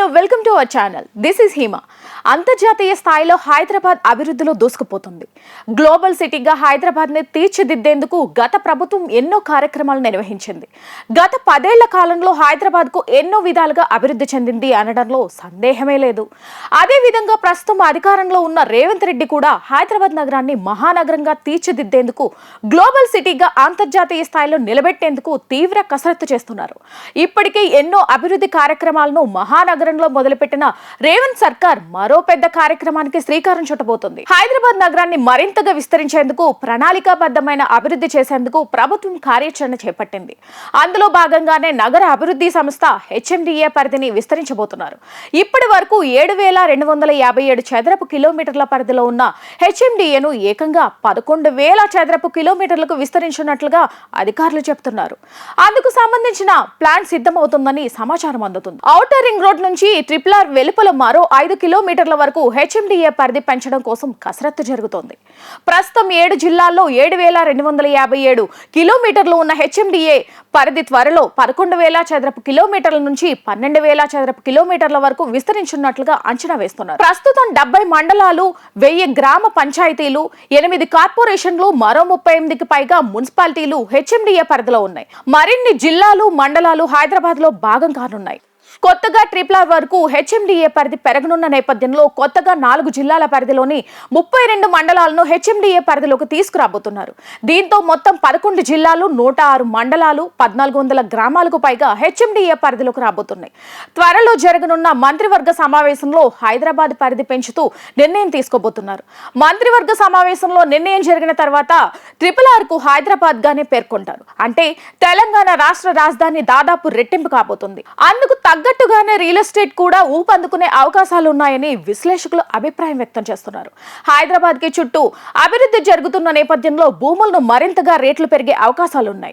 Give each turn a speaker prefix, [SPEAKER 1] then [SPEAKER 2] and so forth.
[SPEAKER 1] Hello, welcome to our channel. This is Hema. అంతర్జాతీయ స్థాయిలో హైదరాబాద్ అభివృద్ధిలో దూసుకుపోతుంది. గ్లోబల్ సిటీగా హైదరాబాద్ని తీర్చిదిద్దేందుకు గత ప్రభుత్వం ఎన్నో కార్యక్రమాలు నిర్వహించింది. గత పదేళ్ళ కాలంలో హైదరాబాద్కు ఎన్నో విధాలుగా అభివృద్ధి చెందింది అనడంలో సందేహమే లేదు. అదేవిధంగా ప్రస్తుతం అధికారంలో ఉన్న రేవంత్ రెడ్డి కూడా హైదరాబాద్ నగరాన్ని మహానగరంగా తీర్చిదిద్దేందుకు గ్లోబల్ సిటీగా అంతర్జాతీయ స్థాయిలో నిలబెట్టేందుకు తీవ్ర కసరత్తు చేస్తున్నారు. ఇప్పటికే ఎన్నో అభివృద్ధి కార్యక్రమాలను మహానగరంలో మొదలుపెట్టిన రేవంత్ సర్కార్ మరో పెద్ద కార్యక్రమానికి శ్రీకారం చుట్టబోతుంది. హైదరాబాద్ నగరాన్ని మరింతగా విస్తరించేందుకు ప్రణాళికాబద్ధమైన అభివృద్ధి చేసేందుకు ప్రభుత్వం కార్యాచరణ చేపట్టింది. అందులో భాగంగానే నగర అభివృద్ధి సంస్థ హెచ్ఎండిఏ పరిధిని విస్తరించబోతున్నారు. ఇప్పటి వరకు ఏడు వేల రెండు వందల యాభై ఏడు చదరపు కిలోమీటర్ల పరిధిలో ఉన్న హెచ్ఎండిఏను ఏకంగా పదకొండు వేల చదరపు కిలోమీటర్లకు విస్తరించినట్లుగా అధికారులు చెబుతున్నారు అందుకు సంబంధించిన ప్లాన్ సిద్ధమవుతుందని సమాచారం అందుతుంది. ఔటర్ రింగ్ రోడ్ నుంచి ట్రిపుల్ ఆర్ వెలుపల మరో ఐదు కిలోమీటర్ కిలోమీటర్ల వరకు హెచ్ఎండిఏ పరిధి పెంచడం కోసం కసరత్తు జరుగుతోంది. ప్రస్తుతం ఏడు జిల్లాల్లో ఏడు వేల రెండు వందల యాభై ఏడు కిలోమీటర్లు ఉన్న హెచ్ఎండిఏ పరిధి త్వరలో పదకొండు వేల చదరపు కిలోమీటర్ల నుంచి పన్నెండు వేల చదరపు కిలోమీటర్ల వరకు విస్తరించున్నట్లుగా అంచనా వేస్తున్నారు. ప్రస్తుతం డెబ్బై మండలాలు వెయ్యి గ్రామ పంచాయతీలు ఎనిమిది కార్పొరేషన్లు మరో ముప్పై ఎనిమిదికి పైగా మున్సిపాలిటీలు హెచ్ఎండిఏ పరిధిలో ఉన్నాయి. మరిన్ని జిల్లాలు మండలాలు హైదరాబాద్లో భాగం కానున్నాయి. కొత్తగా ట్రిపుల్ ఆర్ వరకు హెచ్ఎండిఏ పరిధి పెరగనున్న నేపథ్యంలో కొత్తగా నాలుగు జిల్లాల పరిధిలోని ముప్పై రెండు మండలాలను హెచ్ఎండిఏ పరిధిలోకి తీసుకురాబోతున్నారు. దీంతో మొత్తం పదకొండు జిల్లాలు నూట ఆరు మండలాలు పద్నాలుగు వందల గ్రామాలకు పైగా హెచ్ఎండిఏ పరిధిలోకి రాబోతున్నాయి. త్వరలో జరగనున్న మంత్రివర్గ సమావేశంలో హైదరాబాద్ పరిధి పెంచుతూ నిర్ణయం తీసుకోబోతున్నారు. మంత్రివర్గ సమావేశంలో నిర్ణయం జరిగిన తర్వాత ట్రిపుల్ ఆర్కు హైదరాబాద్ గానే పేర్కొంటారు. అంటే తెలంగాణ రాష్ట్ర రాజధాని దాదాపు రెట్టింపు కాబోతుంది. అందుకు తగ్గట్టుగానే రియల్ ఎస్టేట్ కూడా ఊపందుకునే అవకాశాలు ఉన్నాయని విశ్లేషకులు అభిప్రాయం వ్యక్తం చేస్తున్నారు. హైదరాబాద్కి చుట్టూ అభివృద్ధి జరుగుతున్న నేపథ్యంలో భూములను మరింతగా రేట్లు పెరిగే అవకాశాలున్నాయి.